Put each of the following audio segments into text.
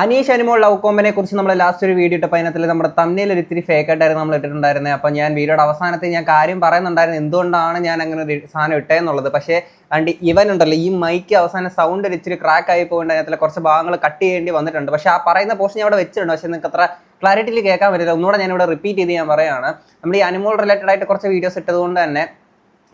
Aneesh Animol love കോമ്പിനെ കുറിച്ച് നമ്മൾ last ഒരു വീഡിയോ ഇട്ടപ്പോൾ അതിനകത്തിൽ നമ്മുടെ തമ്മിൽ ഒരു ഇത്തിരി ഫേക്ക് ആയിട്ടായിരുന്നു നമ്മൾ ഇട്ടിട്ടുണ്ടായിരുന്നത് അപ്പോൾ ഞാൻ വീഡിയോയുടെ അവസാനത്തിൽ ഞാൻ കാര്യം പറയുന്നുണ്ടായിരുന്നു. എന്തുകൊണ്ടാണ് ഞാൻ അങ്ങനെ ഒരു സാധനം ഇട്ടേന്നുള്ളത്? പക്ഷേ അണ്ട് ഇവൻ ഉണ്ടല്ലോ ഈ മൈക്ക് അവസാനം സൗണ്ട് ഒരു ഇച്ചിരി ക്രാക്ക് ആയി പോയിട്ട് അതിനകത്തിലെ കുറച്ച് ഭാഗങ്ങൾ കട്ട് ചെയ്യേണ്ടി വന്നിട്ടുണ്ട്. പക്ഷേ ആ പറയുന്ന പോർഷൻ ഞാൻ അവിടെ വെച്ചിട്ടുണ്ട്. പക്ഷേ നിങ്ങൾക്ക് അത്ര ക്ലാരിറ്റിയിൽ കേൾക്കാൻ പറ്റില്ല. ഒന്നുകൂടെ ഞാനിവിടെ റിപ്പീറ്റ് ചെയ്ത് ഞാൻ പറയുകയാണ് നമ്മൾ ഈ അനിമോൾ റിലേറ്റഡ് ആയിട്ട് കുറച്ച് വീഡിയോസ് ഇട്ടതുകൊണ്ട് തന്നെ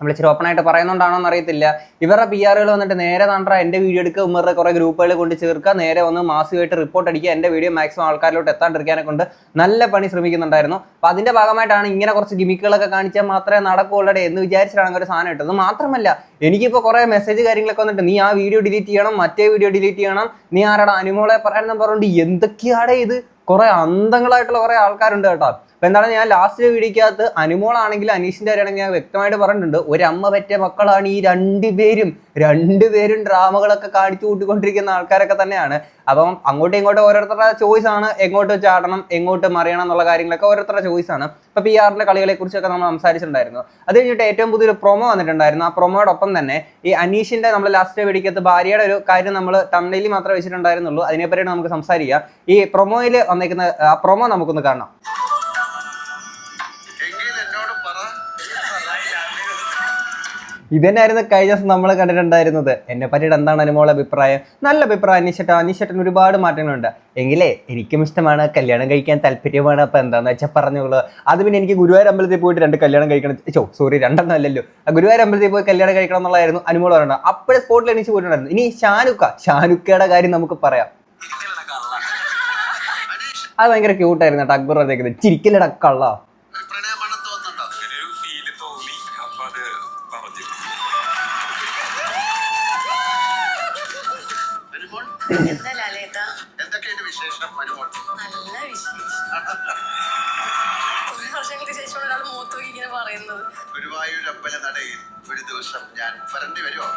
നമ്മൾ ഇച്ചിരി ഓപ്പൺ ആയിട്ട് പറയുന്നുണ്ടാണോ എന്നറിയത്തില്ല ഇവരുടെ പി ആറുകൾ വന്നിട്ട് നേരെ താണ്ടാ എന്റെ വീഡിയോ എടുക്കുക ഉമ്മറുടെ കുറേ ഗ്രൂപ്പുകൾ കൊണ്ട് ചേർക്കുക നേരെ ഒന്ന് മാസമായിട്ട് റിപ്പോർട്ട് അടിക്കുക എന്റെ വീഡിയോ മാക്സിമം ആൾക്കാരിലോട്ട് എത്താണ്ടിരിക്കാനെ കൊണ്ട് നല്ല പണി ശ്രമിക്കുന്നുണ്ടായിരുന്നു. അപ്പോൾ അതിന്റെ ഭാഗമായിട്ടാണ് ഇങ്ങനെ കുറച്ച് ഗിമിക്കുകളൊക്കെ കാണിച്ചാൽ മാത്രമേ നടക്കുള്ളടേ എന്ന് വിചാരിച്ചിട്ടാണ് ഒരു സാധനം ഇട്ടത്. മാത്രമല്ല എനിക്കിപ്പോൾ കുറേ മെസ്സേജ് കാര്യങ്ങളൊക്കെ വന്നിട്ട് നീ ആ വീഡിയോ ഡിലീറ്റ് ചെയ്യണം മറ്റേ വീഡിയോ ഡിലീറ്റ് ചെയ്യണം നീ ആരുടെ അനുമോളെ പറയണമെന്ന് പറഞ്ഞുകൊണ്ട് എന്തൊക്കെയാണ് ഇത്? കുറേ അന്തങ്ങളായിട്ടുള്ള കുറേ ആൾക്കാരുണ്ട് കേട്ടോ. അപ്പൊ എന്താണ് ഞാൻ ലാസ്റ്റ് വീഡിയോക്കകത്ത് അനുമോളാണെങ്കിൽ അനീഷിന്റെ കാര്യമാണെങ്കിൽ ഞാൻ വ്യക്തമായിട്ട് പറഞ്ഞിട്ടുണ്ട്. ഒരു അമ്മ പറ്റിയ മക്കളാണ് ഈ രണ്ടുപേരും രണ്ടുപേരും ഡ്രാമകളൊക്കെ കാണിച്ചു കൂട്ടിക്കൊണ്ടിരിക്കുന്ന ആൾക്കാരൊക്കെ തന്നെയാണ്. അപ്പം അങ്ങോട്ടും ഇങ്ങോട്ടും ഓരോരുത്തരുടെ ചോയ്സ് ആണ്. എങ്ങോട്ട് ചാടണം എങ്ങോട്ട് മറിയണം എന്നുള്ള കാര്യങ്ങളൊക്കെ ഓരോരുത്തരുടെ ചോയ്സ് ആണ്. ഇപ്പൊ പി ആറിന്റെ കളികളെ കുറിച്ചൊക്കെ നമ്മൾ സംസാരിച്ചിട്ടുണ്ടായിരുന്നു. അത് കഴിഞ്ഞിട്ട് ഏറ്റവും പുതിയൊരു പ്രൊമോ വന്നിട്ടുണ്ടായിരുന്നു. ആ പ്രൊമോയോടൊപ്പം തന്നെ ഈ അനീഷിന്റെ നമ്മൾ ലാസ്റ്റ് വെടിക്കത്ത് ഭാര്യയുടെ ഒരു കാര്യം നമ്മൾ തമിഴിൽ മാത്രമേ വെച്ചിട്ടുണ്ടായിരുന്നുള്ളൂ. അതിനെപ്പറ്റിയാണ് നമുക്ക് സംസാരിക്കാം. ഈ പ്രൊമോയിൽ വന്നേക്കുന്ന ആ പ്രൊമോ നമുക്കൊന്ന് കാണാം. ഇതന്നെയായിരുന്നു കഴിഞ്ഞ ദിവസം നമ്മൾ കണ്ടിട്ടുണ്ടായിരുന്നത്. എന്നെ പറ്റിയിട്ട് എന്താണ് അനുമോളെ അഭിപ്രായം? നല്ല അഭിപ്രായം അനീഷേട്ടൻ അനീഷേട്ടൻ ഒരുപാട് മാറ്റങ്ങളുണ്ട്. എങ്കിലേ എനിക്കും ഇഷ്ടമാണ് കല്യാണം കഴിക്കാൻ താല്പര്യമാണ്. അപ്പം എന്താണെന്ന് വെച്ചാൽ പറഞ്ഞോളൂ. അത് പിന്നെ എനിക്ക് ഗുരുവായൂർ അമ്പലത്തിൽ പോയിട്ട് രണ്ട് കല്യാണം കഴിക്കണം. ചോ സോറി രണ്ടെണ്ണം അല്ലല്ലോ. ആ ഗുരുവായൂർ അമ്പലത്തിൽ പോയി കല്യാണം കഴിക്കണം എന്നുള്ളതായിരുന്നു അനുമോൾ പറയണം അപ്പോഴേ സ്പോട്ടിൽ എണീച്ച് പോയിട്ടുണ്ടായിരുന്നു. ഇനി ഷാനുക്ക ഷാനുക്കയുടെ കാര്യം നമുക്ക് പറയാം. അത് ഭയങ്കര ക്യൂട്ടായിരുന്നു കേട്ടോ. അക്ബർ പറഞ്ഞേക്കുന്നത്. ചിരിക്കലട കള്ള. ഞാൻ വരുമോ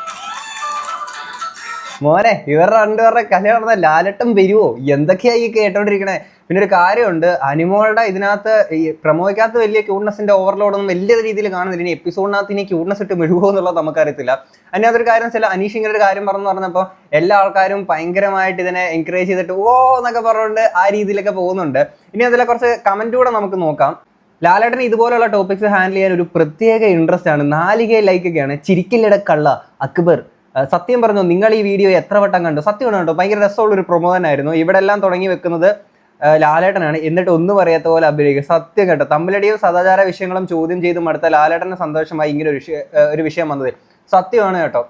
മോനെ ഇവരുടെ രണ്ടുപേരുടെ കല്യാണം നടന്ന ലാലട്ടം വരുവോ? എന്തൊക്കെയാ ഈ കേട്ടോണ്ടിരിക്കണേ? പിന്നെ ഒരു കാര്യമുണ്ട്. അനിമോളുടെ ഇതിനകത്ത് ഈ പ്രമോയ്ക്കകത്ത് വലിയ ക്യൂട്ട്നെസിന്റെ ഓവർലോഡ് ഒന്നും വലിയ രീതിയിൽ കാണുന്നില്ല. ഇനി എപ്പിസോഡിനകത്ത് ഇനി ക്യൂട്ട്നെസ് ഇട്ട് മെഴുകുമോ എന്നുള്ളത് നമുക്കറിയത്തില്ല. അതിനകത്തൊരു കാര്യം ചില അനീഷ് ഇങ്ങനെ ഒരു കാര്യം പറഞ്ഞു പറഞ്ഞപ്പോൾ എല്ലാ ആൾക്കാരും ഭയങ്കരമായിട്ട് ഇതിനെ എൻകറേജ് ചെയ്തിട്ട് ഓ എന്നൊക്കെ പറഞ്ഞുകൊണ്ട് ആ രീതിയിലൊക്കെ പോകുന്നുണ്ട്. ഇനി അതിലെ കുറച്ച് കമന്റ് കൂടെ നമുക്ക് നോക്കാം. ലാലേട്ടൻ ഇതുപോലുള്ള ടോപ്പിക്സ് ഹാൻഡിൽ ചെയ്യാൻ ഒരു പ്രത്യേക ഇൻട്രസ്റ്റ് ആണ്. നാലികെ ലൈക്കൊക്കെയാണ് ചിരിക്കില്ലട കള്ള അക്ബർ. സത്യം പറഞ്ഞു നിങ്ങൾ ഈ വീഡിയോ എത്ര വട്ടം കണ്ടു? സത്യം കണ്ടോ ഭയങ്കര രസമുള്ള ഒരു പ്രൊമോ തന്നെയായിരുന്നു. ഇവിടെ എല്ലാം തുടങ്ങി വെക്കുന്നത് ലാലേട്ടനാണ്. എന്നിട്ട് ഒന്നും അറിയാത്ത പോലെ അഭിനയിക്കുക സത്യം കേട്ടോ തമ്മിലടിയും സദാചാര വിഷയങ്ങളും ചോദ്യം ചെയ്ത് മടുത്ത ലാലേട്ടന് സന്തോഷമായി ഇങ്ങനെ ഒരു ഒരു വിഷയം വന്നത്. സത്യമാണ് കേട്ടോ.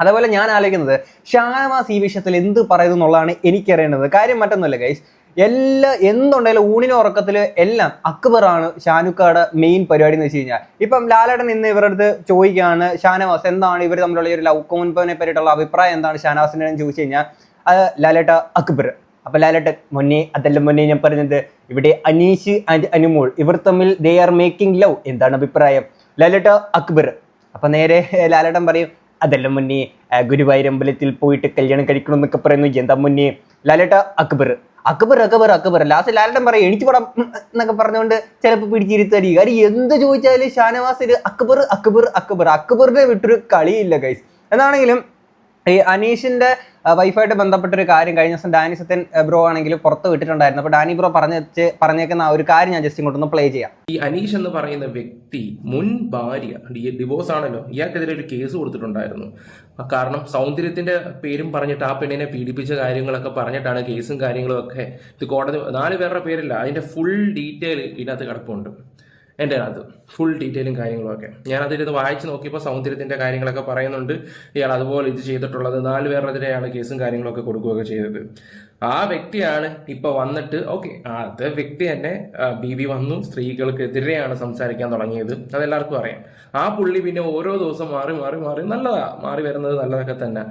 അതേപോലെ ഞാൻ ആലോചിക്കുന്നത് ഷാനവാസ് ഈ വിഷയത്തിൽ എന്ത് പറയുന്നു എന്നുള്ളതാണ് എനിക്കറിയേണ്ടത്. കാര്യം മറ്റൊന്നുമല്ല ഗൈസ് എല്ലാ എന്തുണ്ടെങ്കിലും ഊണിനും ഉറക്കത്തിൽ എല്ലാം അക്ബറാണ് ഷാനുക്കാടെ മെയിൻ പരിപാടി എന്ന് വെച്ച് കഴിഞ്ഞാൽ. ഇപ്പം ലാലേട്ടൻ ഇന്ന് ഇവരുടെ അടുത്ത് ചോദിക്കുകയാണ് ഷാനവാസ് എന്താണ് ഇവർ തമ്മിലുള്ള ഒരു ലവ് കോൺപനെ പറ്റിയിട്ടുള്ള അഭിപ്രായം എന്താണ് ഷാനവാസിന്റെ ചോദിച്ചു കഴിഞ്ഞാൽ അത് ലാലേട്ട അക്ബർ. അപ്പൊ ലാലേട്ടൻ മുന്നേ അതല്ല മുന്നേ ഞാൻ പറഞ്ഞത്. ഇവിടെ അനീഷ് ആൻഡ് അനുമോൾ ഇവർ തമ്മിൽ ദേ ആർ മേക്കിംഗ് ലവ് എന്താണ് അഭിപ്രായം? ലാലേട്ട അക്ബർ. അപ്പൊ നേരെ ലാലേട്ടൻ പറയും അതല്ല മുന്നേ അമ്പലത്തിൽ പോയിട്ട് കല്യാണം കഴിക്കണം എന്നൊക്കെ പറയുന്നു. എന്താ മുന്നേ? ലാലേട്ട അക്ബർ. അക്ബർ അക്ബർ അക്ബർ. ലാസ്റ്റ് ലാലേട്ടൻ പറയും എനിക്ക് പടം എന്നൊക്കെ പറഞ്ഞുകൊണ്ട് ചിലപ്പോൾ പിടിച്ചിരുത്തായിരിക്കും കാര്യം എന്ത് ചോദിച്ചാലും ഷാനവാസിൽ അക്ബർ അക്ബർ അക്ബർ. അക്ബറിനെ വിട്ടൊരു കളിയില്ല ഗൈസ് എന്നാണെങ്കിലും ഈ അനീഷിന്റെ വൈഫായിട്ട് ബന്ധപ്പെട്ട ഒരു കാര്യം കഴിഞ്ഞ ദിവസം ഡാനി സത്യൻ ബ്രോ ആണെങ്കിലും പുറത്ത് വിട്ടിട്ടുണ്ടായിരുന്നു. അപ്പോൾ ഡാനി ബ്രോ പറഞ്ഞ പറഞ്ഞേക്കുന്ന ആ ഒരു കാര്യം ഞാൻ ജസ്റ്റ് ഇങ്ങോട്ടൊന്ന് പ്ലേ ചെയ്യാം. ഈ അനീഷ് എന്ന് പറയുന്ന വ്യക്തി മുൻ ഭാര്യ ഈ ഡിവോഴ്സ് ആണല്ലോ ഇയാൾക്കെതിരെ ഒരു കേസ് കൊടുത്തിട്ടുണ്ടായിരുന്നു. കാരണം സൗന്ദര്യത്തിന്റെ പേരും പറഞ്ഞിട്ട് ആ പെണ്ണിനെ പീഡിപ്പിച്ച കാര്യങ്ങളൊക്കെ പറഞ്ഞിട്ടാണ് കേസും കാര്യങ്ങളും ഒക്കെ. ഇത് കോടതി നാല് പേരുടെ പേരില്ല അതിന്റെ ഫുൾ ഡീറ്റെയിൽ ഇതിനകത്ത് കിടപ്പുണ്ട്. എന്റെ അത്. ഫുൾ ഡീറ്റെയിലും കാര്യങ്ങളൊക്കെ ഞാൻ അതിലിത് വായിച്ച് നോക്കിയപ്പോൾ സൗന്ദര്യത്തിന്റെ കാര്യങ്ങളൊക്കെ പറയുന്നുണ്ട്. ഇയാൾ അതുപോലെ ഇത് ചെയ്തിട്ടുള്ളത്. നാല് പേരുടെതിരെയാണ് കേസും കാര്യങ്ങളൊക്കെ കൊടുക്കുകയൊക്കെ ചെയ്തത്. ആ വ്യക്തിയാണ് ഇപ്പോൾ വന്നിട്ട് ഓക്കെ അത് വ്യക്തി തന്നെ ബി ബി വന്നു. സ്ത്രീകൾക്കെതിരെയാണ് സംസാരിക്കാൻ തുടങ്ങിയത്. അതെല്ലാവർക്കും അറിയാം. ആ പുള്ളി പിന്നെ ഓരോ ദിവസം മാറി മാറി മാറി നല്ലതാ. മാറി വരുന്നത് നല്ലതൊക്കെ തന്നെ.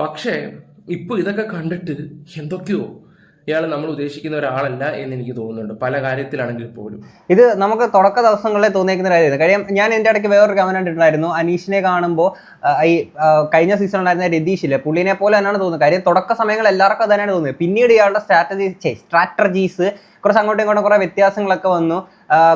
പക്ഷേ ഇപ്പൊ ഇതൊക്കെ കണ്ടിട്ട് എന്തൊക്കെയോ ഇയാൾ നമ്മൾ ഉദ്ദേശിക്കുന്ന ഒരാളല്ല എന്ന് എനിക്ക് തോന്നുന്നുണ്ട്. പല കാര്യത്തിലാണെങ്കിൽ പോലും. ഇത് നമുക്ക് തുടക്ക ദിവസങ്ങളിലെ തോന്നിയിരിക്കുന്ന കാര്യമായിരുന്നു കാര്യം ഞാൻ എന്റെ ഇടയ്ക്ക് വേറൊരു കമന്റ് കണ്ടിട്ടുണ്ടായിരുന്നു അനീഷിനെ കാണുമ്പോൾ ഈ കഴിഞ്ഞ സീസൺ ഉണ്ടായിരുന്ന രതീഷില്ലേ പുള്ളിനെ പോലെ തന്നെയാണ് തോന്നുന്നത്. കാര്യം തുടക്ക സമയങ്ങൾ എല്ലാവർക്കും തന്നെയാണ് തോന്നുന്നത്. പിന്നീട് ഇയാളുടെ സ്ട്രാറ്റജി സ്ട്രാറ്റജീസ് കുറച്ച് അങ്ങോട്ടും ഇങ്ങോട്ടും കുറെ വ്യത്യാസങ്ങളൊക്കെ വന്നു.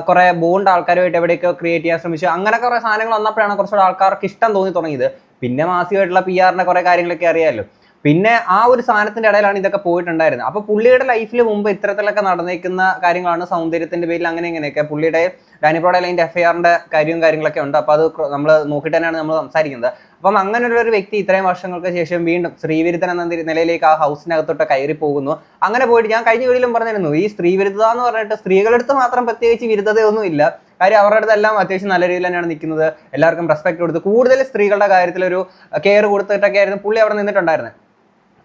കുറെ ബോണ്ട് ആൾക്കാരുമായിട്ട് എവിടെയൊക്കെ ക്രിയേറ്റ് ചെയ്യാൻ ശ്രമിച്ചു. അങ്ങനെ കുറെ സാധനങ്ങൾ വന്നപ്പോഴാണ് കുറച്ചുകൂടെ ആൾക്കാർക്ക് ഇഷ്ടം തോന്നി തുടങ്ങിയത്. പിന്നെ മാസികമായിട്ടുള്ള പി ആറിന്റെ കുറെ കാര്യങ്ങളൊക്കെ അറിയാമല്ലോ. പിന്നെ ആ ഒരു സാധനത്തിന്റെ ഇടയിലാണ് ഇതൊക്കെ പോയിട്ടുണ്ടായിരുന്നത്. അപ്പൊ പുള്ളിയുടെ ലൈഫിൽ മുമ്പ് ഇത്തരത്തിലൊക്കെ നടന്നേക്കുന്ന കാര്യങ്ങളാണ് സൗന്ദര്യത്തിന്റെ പേരിൽ അങ്ങനെ ഇങ്ങനെയൊക്കെ പുള്ളിയുടെ ഡാനിപ്രോയുടെ അതിന്റെ എഫ്ഐആറിന്റെ കാര്യവും കാര്യങ്ങളൊക്കെ ഉണ്ട്. അപ്പൊ അത് നമ്മൾ നോക്കിയിട്ട് തന്നെയാണ് നമ്മൾ സംസാരിക്കുന്നത്. അപ്പം അങ്ങനെയുള്ള ഒരു വ്യക്തി ഇത്രയും വർഷങ്ങൾക്ക് ശേഷം വീണ്ടും സ്ത്രീവിരുദ്ധൻ എന്ന നില- നിലയിലേക്ക് ആ ഹൗസിനകത്തോട്ട് കയറി പോകുന്നു. അങ്ങനെ പോയിട്ട് ഞാൻ കഴിഞ്ഞ വീട്ടിലും പറഞ്ഞിരുന്നു ഈ സ്ത്രീവിരുദ്ധത എന്ന് പറഞ്ഞിട്ട് സ്ത്രീകളെടുത്ത് മാത്രം പ്രത്യേകിച്ച് വിരുദ്ധതയൊന്നും ഇല്ല കാര്യം അവരുടെ അടുത്തെല്ലാം അത്യാവശ്യം നല്ല രീതിയിൽ തന്നെയാണ് നിൽക്കുന്നത്. എല്ലാവർക്കും റെസ്പെക്ട് കൊടുത്ത് കൂടുതൽ സ്ത്രീകളുടെ കാര്യത്തിൽ ഒരു കെയർ കൊടുത്തിട്ടൊക്കെ ആയിരുന്നു പുള്ളി അവിടെ നിന്നിട്ടുണ്ടായിരുന്നത്.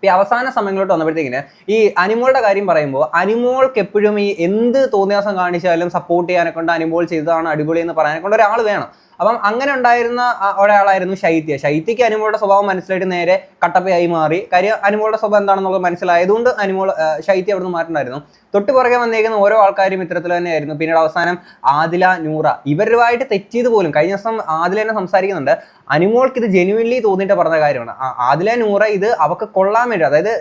ഈ അവസാന സമയങ്ങളോട്ട് വന്നപ്പോഴത്തേക്കിന് ഈ അനിമോളുടെ കാര്യം പറയുമ്പോൾ അനിമോൾക്ക് എപ്പോഴും ഈ എന്ത് തോന്നിയാസം കാണിച്ചാലും സപ്പോർട്ട് ചെയ്യാനെ കൊണ്ട് അനിമോൾ ചെയ്തതാണ് അടിപൊളി എന്ന് പറയാനെ കൊണ്ട് ഒരാൾ വേണം. അപ്പം അങ്ങനെ ഉണ്ടായിരുന്ന ഒരാളായിരുന്നു ശൈത്യ. ശൈത്യക്ക് അനുമോളുടെ സ്വഭാവം മനസ്സിലായിട്ട് നേരെ കട്ടപ്പയായി മാറി. കാര്യം അനുമോളുടെ സ്വഭാവം എന്താണെന്നുള്ളത് മനസ്സിലായതുകൊണ്ട് അനിമോൾ ശൈത്യ അവിടെ നിന്ന് മാറ്റുണ്ടായിരുന്നു. തൊട്ട് പുറകെ വന്നേക്കുന്ന ഓരോ ആൾക്കാരും ഇത്തരത്തിൽ തന്നെയായിരുന്നു. പിന്നീട് അവസാനം ആദില നൂറ. ഇവരുമായിട്ട് തെറ്റിയത് പോലും കഴിഞ്ഞ ദിവസം ആദില തന്നെ സംസാരിക്കുന്നുണ്ട്. അനുമോൾക്ക് ഇത് ജെനുവിൻലി തോന്നിയിട്ട് പറഞ്ഞ കാര്യമാണ്. ആദില നൂറ ഇത് അവക്ക് കൊള്ളാൻ വേണ്ടി അതായത്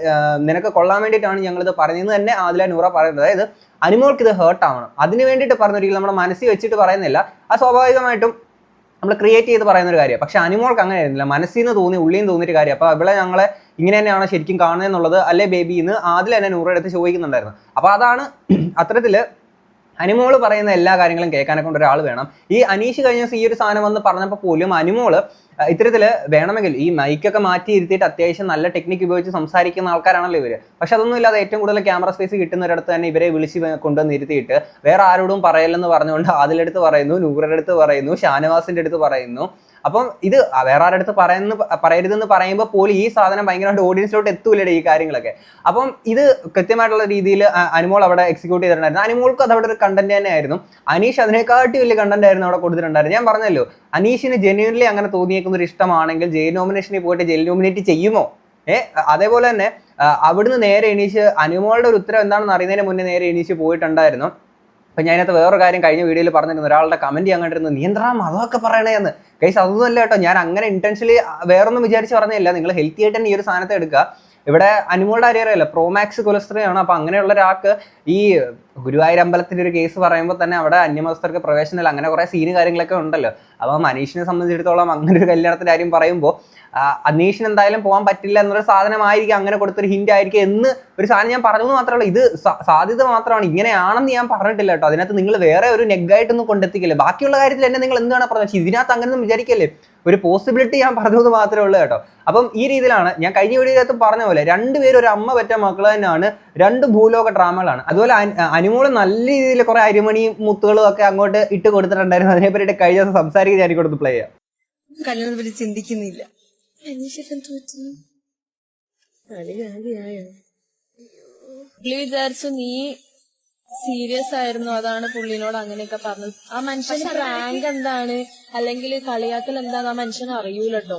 നിനക്ക് കൊള്ളാൻ വേണ്ടിയിട്ടാണ് ഞങ്ങളിത് പറഞ്ഞതെന്ന് തന്നെ ആദില നൂറ പറയുന്നത്. അതായത് അനുമോൾക്ക് ഇത് ഹേർട്ട് ആവണം. അതിന് വേണ്ടിയിട്ട് പറഞ്ഞൊരിക്കലും നമ്മുടെ മനസ്സിൽ വെച്ചിട്ട് പറയുന്നില്ല. ആ സ്വാഭാവികമായിട്ടും നമ്മൾ ക്രിയേറ്റ് ചെയ്ത് പറയുന്ന ഒരു കാര്യമാണ്. പക്ഷെ അനിമോൾക്ക് അങ്ങനെ ആയിരുന്നില്ല. മനസ്സിൽ നിന്ന് തോന്നി ഉള്ളിൽ നിന്ന് തോന്നിയൊരു കാര്യം അപ്പോൾ ഇവിടെ ഞങ്ങളെ ഇങ്ങനെ തന്നെയാണ് ശരിക്കും കാണുന്നത് എന്നുള്ളത് അല്ലേ ബേബി എന്ന് ആദ്യം തന്നെ നൂറ് എടുത്ത് ചോദിക്കുന്നുണ്ടായിരുന്നു. അപ്പോൾ അതാണ് അത്തരത്തിൽ അനിമോൾ പറയുന്ന എല്ലാ കാര്യങ്ങളും കേൾക്കാനെ കൊണ്ട് ഒരാൾ വേണം. ഈ അനീഷ് കഴിഞ്ഞ ദിവസം ഈ ഒരു സാധനം വന്ന് പറഞ്ഞപ്പോൾ പോലും അനിമോൾ അഹ് ഇത്തരത്തിൽ വേണമെങ്കിൽ ഈ മൈക്കൊക്കെ മാറ്റി ഇരുത്തിയിട്ട് അത്യാവശ്യം നല്ല ടെക്നിക്ക് ഉപയോഗിച്ച് സംസാരിക്കുന്ന ആൾക്കാരാണല്ലോ ഇവർ പക്ഷെ അതൊന്നും ഇല്ലാതെ ഏറ്റവും കൂടുതൽ ക്യാമറ സ്പേസ് കിട്ടുന്നൊരിടത്ത് തന്നെ ഇവരെ വിളിച്ച് കൊണ്ടുവന്ന് ഇരുത്തിയിട്ട് വേറെ ആരോടും പറയല്ലെന്ന് പറഞ്ഞുകൊണ്ട് അതിലെടുത്ത് പറയുന്നു നൂറടുത്ത് അടുത്ത് പറയുന്നു ഷാനവാസിന്റെ അടുത്ത് പറയുന്നു. അപ്പം ഇത് വേറെ ആരുടെ അടുത്ത് പറയുന്ന പറയരുതെന്ന് പറയുമ്പോൾ പോലും ഈ സാധനം ഭയങ്കരമായിട്ട് ഓഡിയൻസിലോട്ട് എത്തൂലേ ഈ കാര്യങ്ങളൊക്കെ. അപ്പം ഇത് കൃത്യമായിട്ടുള്ള രീതിയിൽ അനുമോൾ അവിടെ എക്സിക്യൂട്ട് ചെയ്തിട്ടുണ്ടായിരുന്നു. അനുമോൾക്ക് അത് അവിടെ ഒരു കണ്ടന്റ് തന്നെ ആയിരുന്നു അനീഷ് അതിനെക്കാട്ടി വലിയ കണ്ടന്റ് ആയിരുന്നു അവിടെ കൊടുത്തിട്ടുണ്ടായിരുന്നു ഞാൻ പറഞ്ഞല്ലോ അനീഷിന് ജെന്യൂൻലി അങ്ങനെ തോന്നിയേക്കുന്ന ഒരു ഇഷ്ടമാണെങ്കിൽ ജയിൽ നോമിനേഷനിൽ പോയിട്ട് ജയിൽ നോമിനേറ്റ് ചെയ്യുമോ? ഏ അതേപോലെ തന്നെ അവിടുന്ന് നേരെ എണീച്ച് അനുമോളുടെ ഒരു ഉത്തരം എന്താണെന്ന് അറിയുന്നതിന് മുന്നേ നേരെ എണീച്ച് പോയിട്ടുണ്ടായിരുന്നു. അപ്പൊ ഞാനത് വേറൊരു കാര്യം കഴിഞ്ഞ വീഡിയോയിൽ പറഞ്ഞിരുന്നു. ഒരാളുടെ കമന്റ് ഞാൻ കണ്ടിരുന്നു നിയന്ത്രണം അതൊക്കെ പറയണേ എന്ന്. കൈസ് അതൊന്നും അല്ല കേട്ടോ. ഞാൻ അങ്ങനെ ഇന്റൻഷ്യലി വേറൊന്നും വിചാരിച്ച് പറഞ്ഞില്ല നിങ്ങൾ ഹെൽത്തി ആയിട്ട് തന്നെ ഈ ഒരു സാധനത്തെ എടുക്കുക. ഇവിടെ അനുമോളുടെ അറിയാറില്ല പ്രോമാക്സ് കൊലസ്ട്രിയാണ്. അപ്പൊ അങ്ങനെയുള്ള ഒരാൾക്ക് ഈ ഗുരുവായൂർ അമ്പലത്തിന്റെ ഒരു കേസ് പറയുമ്പോൾ തന്നെ അവിടെ അന്യമതസ്ഥർക്ക് പ്രവേശനമില്ല. അങ്ങനെ കുറെ സീന് കാര്യങ്ങളൊക്കെ ഉണ്ടല്ലോ. അപ്പൊ മനീഷിനെ സംബന്ധിച്ചിടത്തോളം അങ്ങനെ ഒരു കല്യാണത്തിന്റെ കാര്യം പറയുമ്പോൾ അനീഷിന് എന്തായാലും പോകാൻ പറ്റില്ല എന്നൊരു സാധനമായിരിക്കും അങ്ങനെ കൊടുത്തൊരു ഹിന്റ് ആയിരിക്കും എന്ന് ഒരു സാധനം ഞാൻ പറഞ്ഞു എന്ന് മാത്രമല്ല ഇത് സാധ്യത മാത്രമാണ്. ഇങ്ങനെയാണെന്ന് ഞാൻ പറഞ്ഞിട്ടില്ല കേട്ടോ. അതിനകത്ത് നിങ്ങൾ വേറെ ഒരു നെഗായിട്ടൊന്നും കൊണ്ടെത്തിക്കില്ല? ബാക്കിയുള്ള കാര്യത്തിൽ എന്നെ നിങ്ങൾ എന്താണ് പറഞ്ഞത് പക്ഷേ ഇതിനകത്ത് അങ്ങനെയൊന്നും വിചാരിക്കല്ലേ? ഒരു പോസിബിലിറ്റി ഞാൻ പറഞ്ഞത് മാത്രമേ ഉള്ളൂ കേട്ടോ. അപ്പം ഈ രീതിയിലാണ് ഞാൻ കഴിഞ്ഞ വീഡിയോയിലകത്ത് പറഞ്ഞ പോലെ രണ്ടുപേരും ഒരു അമ്മ പറ്റ മക്കൾ തന്നെയാണ് രണ്ട് ഭൂലോക ഡ്രാമകളാണ്. അതുപോലെ അനി- അനുമോൾ നല്ല രീതിയിൽ കുറെ അരിമണി മുത്തുകളും ഒക്കെ അങ്ങോട്ട് ഇട്ട് കൊടുത്തിട്ടുണ്ടായിരുന്നു. അതിനെ പറ്റിയിട്ട് കഴിഞ്ഞ ദിവസം സംസാരിക്കാൻ ഞാൻ കൊടുത്ത് പ്ലേ ചെയ്യാം. പറ്റി ചിന്തിക്കുന്നില്ല. പുള്ളി വിചാരിച്ചു നീ സീരിയസ് ആയിരുന്നു. അതാണ് പുള്ളിനോട് അങ്ങനെയൊക്കെ പറഞ്ഞത്. ആ മനുഷ്യന് റാങ്ക് എന്താണ്? അല്ലെങ്കിൽ കളിയാക്കൽ എന്താണ് ആ മനുഷ്യന് അറിയൂലട്ടോ.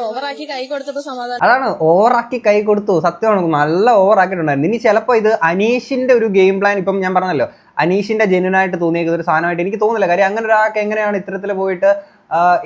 ഓവറാക്കി കൈ കൊടുത്തപ്പോ സമാധാനം. അതാണ് ഓവറാക്കി കൈ കൊടുത്തു. സത്യമാണ് നല്ല ഓവറാക്കിയിട്ടുണ്ടായിരുന്നു ഇനി ചിലപ്പോ ഇത് അനീഷിന്റെ ഒരു ഗെയിം പ്ലാൻ ഇപ്പം ഞാൻ പറഞ്ഞല്ലോ അനീഷിന്റെ ജെന്യനായിട്ട് തോന്നിയത് തോന്നിയേക്കുന്ന ഒരു സാധനമായിട്ട് എനിക്ക് തോന്നുന്നില്ല. കാര്യം അങ്ങനെ ഒരാൾക്ക് എങ്ങനെയാണ് ഇത്തരത്തിൽ പോയിട്ട്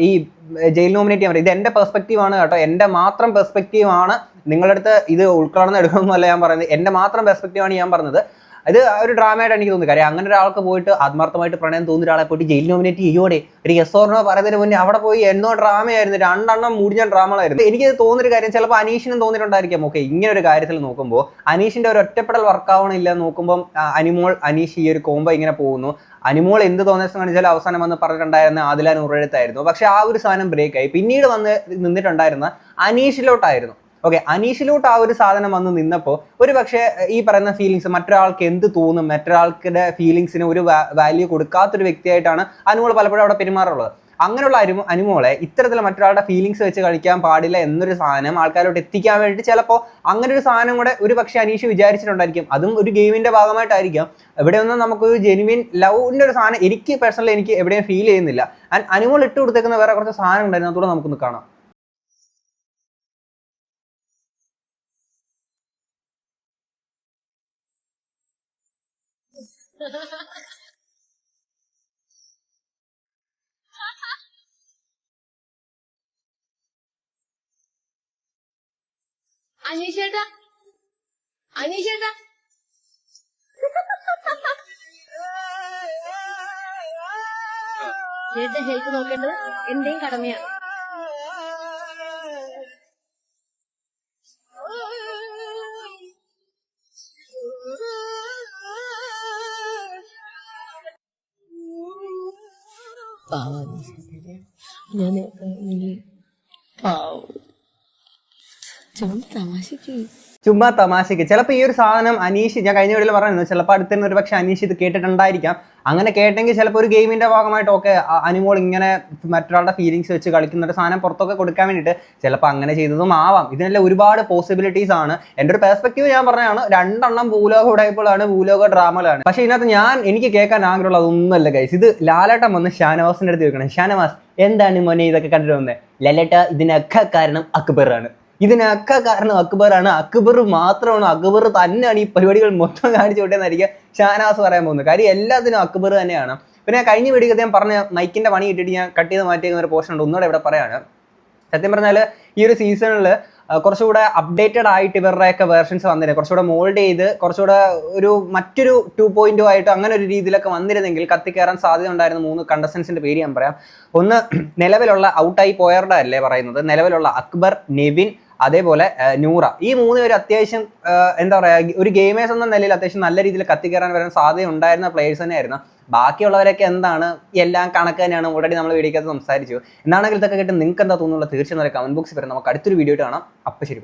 ഈ ജയിൽ നോമിനേറ്റ് ചെയ്യാൻ പറ്റും. ഇത് എന്റെ പെർസ്പെക്റ്റീവ് ആണ് കേട്ടോ. എന്റെ മാത്രം പെർസ്പെക്റ്റീവ് ആണ് നിങ്ങളുടെ അടുത്ത് ഇത് ഉൾക്കൊള്ളുന്ന എടുക്കണമെന്നല്ല ഞാൻ പറയുന്നത്. എന്റെ മാത്രം പെർസ്പെക്റ്റീവ് ആണ് ഞാൻ പറഞ്ഞത്. ഇത് ഒരു ഡ്രാമയായിട്ട് എനിക്ക് തോന്നുന്നു കാര്യം അങ്ങനെ ഒരാൾക്ക് പോയിട്ട് ആത്മാർത്ഥമായിട്ട് പ്രണയം തോന്നുന്ന ഒരാളെ പോയിട്ട് ജയിൽ നോമിനേറ്റ് ചെയ്യോടെ ഒരു എസ് ഓർണോ പറയുന്നതിന് മുന്നേ അവിടെ പോയി എന്നോ ഡ്രാമയായിരുന്നു. രണ്ടെണ്ണം മുടിഞ്ഞ ഡ്രാമകളായിരുന്നു. എനിക്ക് തോന്നിയൊരു കാര്യം ചിലപ്പോൾ അനീഷിനും തോന്നിയിട്ടുണ്ടായിരിക്കാം. ഓക്കെ ഇങ്ങനെ ഒരു കാര്യത്തിൽ നോക്കുമ്പോൾ അനീഷിന്റെ ഒരു ഒറ്റപ്പെടൽ വർക്കാവണില്ല നോക്കുമ്പോൾ അനിമോൾ അനീഷ് ഈ ഒരു കോംബോ ഇങ്ങനെ പോകുന്നു. അനിമോൾ എന്ത് തോന്നിയ കാണിച്ചാൽ അവസാനം വന്ന് പറഞ്ഞിട്ടുണ്ടായിരുന്ന ആദില നൂറെഴുത്തായിരുന്നു പക്ഷെ ആ ഒരു സാധനം ബ്രേക്ക് ആയി. പിന്നീട് വന്ന് നിന്നിട്ടുണ്ടായിരുന്ന അനീഷിലോട്ടായിരുന്നു. ഓക്കെ അനീഷിലോട്ട് ആ ഒരു സാധനം വന്ന് നിന്നപ്പോൾ ഒരു പക്ഷേ ഈ പറയുന്ന ഫീലിങ്സ് മറ്റൊരാൾക്ക് എന്ത് തോന്നും മറ്റൊരാൾക്കുടെ ഫീലിങ്സിന് ഒരു വാല്യൂ കൊടുക്കാത്തൊരു വ്യക്തിയായിട്ടാണ് അനുമോൾ പലപ്പോഴും അവിടെ പെരുമാറുള്ളത് അങ്ങനെയുള്ള അനു അനുമോളെ ഇത്തരത്തിൽ മറ്റൊരാളുടെ ഫീലിങ്സ് വെച്ച് കളിക്കാൻ പാടില്ല എന്നൊരു സാധനം ആൾക്കാരോട്ട് എത്തിക്കാൻ വേണ്ടി ചിലപ്പോൾ അങ്ങനെ ഒരു സാധനം കൂടെ ഒരു പക്ഷേ അനീഷ് വിചാരിച്ചിട്ടുണ്ടായിരിക്കും. അതും ഒരു ഗെയിമിന്റെ ഭാഗമായിട്ടായിരിക്കാം. ഇവിടെ ഒന്നും നമുക്കൊരു ജെനുവിൻ ലവിന്റെ ഒരു സാധനം എനിക്ക് പേഴ്സണലി എനിക്ക് എവിടെയും ഫീൽ ചെയ്യുന്നില്ല. ആൻഡ് അനുമോൾ ഇട്ട് കൊടുത്തേക്കുന്ന വേറെ കുറച്ച് സാധനം ഉണ്ടായിരുന്നു അതുകൂടെ നമുക്കൊന്ന് കാണാം. അനീഷേട്ടാ അനീഷേട്ടാ ചേട്ടൻ ഹെൽപ്പ് നോക്കേണ്ടത് എന്റെയും കടമയാണ് പാവാണ് ഞാൻ ഈ പാവം ചുമ്മാ തമാശക്ക് ചുമ്മാ തമാശക്ക്. ചിലപ്പോൾ ഈ ഒരു സാധനം അനീഷ് ഞാൻ കഴിഞ്ഞ വീട്ടിൽ പറയുന്നത് ചിലപ്പോൾ അടുത്ത് തന്നെ ഒരു പക്ഷേ അനീഷ് ഇത് കേട്ടിട്ടുണ്ടായിരിക്കാം. അങ്ങനെ കേട്ടെങ്കിൽ ചിലപ്പോൾ ഒരു ഗെയിമിന്റെ ഭാഗമായിട്ട് ഒക്കെ അനിമോൾ ഇങ്ങനെ മറ്റൊരാളുടെ ഫീലിങ്സ് വെച്ച് കളിക്കുന്ന ഒരു സാധനം പുറത്തൊക്കെ കൊടുക്കാൻ വേണ്ടിയിട്ട് ചിലപ്പോൾ അങ്ങനെ ചെയ്തതും ആവാം. ഇതിനെല്ലാം ഒരുപാട് പോസിബിലിറ്റീസ് ആണ്. എന്റെ ഒരു പെർസ്പെക്റ്റീവ് ഞാൻ പറഞ്ഞതാണ് രണ്ടെണ്ണം ഭൂലോക ഉടയപ്പോഴാണ് ഭൂലോക ഡ്രാമകളാണ് പക്ഷേ ഇതിനകത്ത് ഞാൻ എനിക്ക് കേൾക്കാൻ ആഗ്രഹമുള്ള അതൊന്നുമല്ല ഗൈസ് ഇത് ലാലേട്ടൻ വന്ന് ഷാനവാസിന്റെ അടുത്ത് ചോദിക്കണം ഷാനവാസ് എന്താണ് മോനെ ഇതൊക്കെ കണ്ടിട്ട് വന്നത് ലാലേട്ട ഇതിനൊക്കെ കാരണം അക്ബറാണ്. ഇതിനൊക്കെ കാരണം അക്ബറാണ്. അക്ബർ മാത്രമാണ്. അക്ബർ തന്നെയാണ് ഈ പരിപാടികൾ മൊത്തം കാണിച്ചു വിട്ടേന്നായിരിക്കും ഷാനാസ് പറയാൻ പോകുന്നത്. കാര്യം എല്ലാത്തിനും അക്ബർ തന്നെയാണ്. പിന്നെ കഴിഞ്ഞ വീഡിയോ ഞാൻ പറഞ്ഞ മൈക്കിന്റെ പണി ഇട്ടിട്ട് ഞാൻ കട്ട് ചെയ്ത് മാറ്റിയ ഒരു പോർഷൻ ഉണ്ട്. ഒന്നുകൂടെ ഇവിടെ പറയാണ്. സത്യം പറഞ്ഞാൽ ഈ ഒരു സീസണിൽ കുറച്ചുകൂടെ അപ്ഡേറ്റഡ് ആയിട്ട് ഇവരുടെയൊക്കെ വേർഷൻസ് വന്നിരുന്നത് കുറച്ചുകൂടെ മോൾഡ് ചെയ്ത് കുറച്ചുകൂടെ ഒരു മറ്റൊരു ടു പോയിന്റോ ആയിട്ട് അങ്ങനെ ഒരു രീതിയിലൊക്കെ വന്നിരുന്നെങ്കിൽ കത്തിക്കയറാൻ സാധ്യത ഉണ്ടായിരുന്ന മൂന്ന് കണ്ടസ്റ്റൻസിന്റെ പേര് ഞാൻ പറയാം. ഒന്ന് നിലവിലുള്ള ഔട്ടായി പോയവരുടെ അല്ലേ പറയുന്നത്? നിലവിലുള്ള അക്ബർ നെവിൻ അതേപോലെ നൂറ. ഈ മൂന്ന് പേര് അത്യാവശ്യം എന്താ പറയുക ഒരു ഗെയിമേഴ്സ് എന്ന നിലയിൽ അത്യാവശ്യം നല്ല രീതിയിൽ കത്തിക്കയറാൻ വരാൻ സാധ്യത ഉണ്ടായിരുന്ന പ്ലേയേഴ്സ് തന്നെയായിരുന്നു. ബാക്കിയുള്ളവരൊക്കെ എന്താണ് എല്ലാം കണക്ക് തന്നെയാണ് ഓൾറെഡി നമ്മൾ വീഡിയോക്കകത്ത് സംസാരിച്ചു. എന്നാണെങ്കിൽ ഇതൊക്കെ കേട്ട് നിങ്ങൾക്ക് എന്താ തോന്നുന്നുള്ള തീർച്ചയായും കമന്റ് ബോക്സിൽ വരും നമുക്ക് അടുത്തൊരു വീഡിയോ കാണാം. അപ്പൊ ശരി.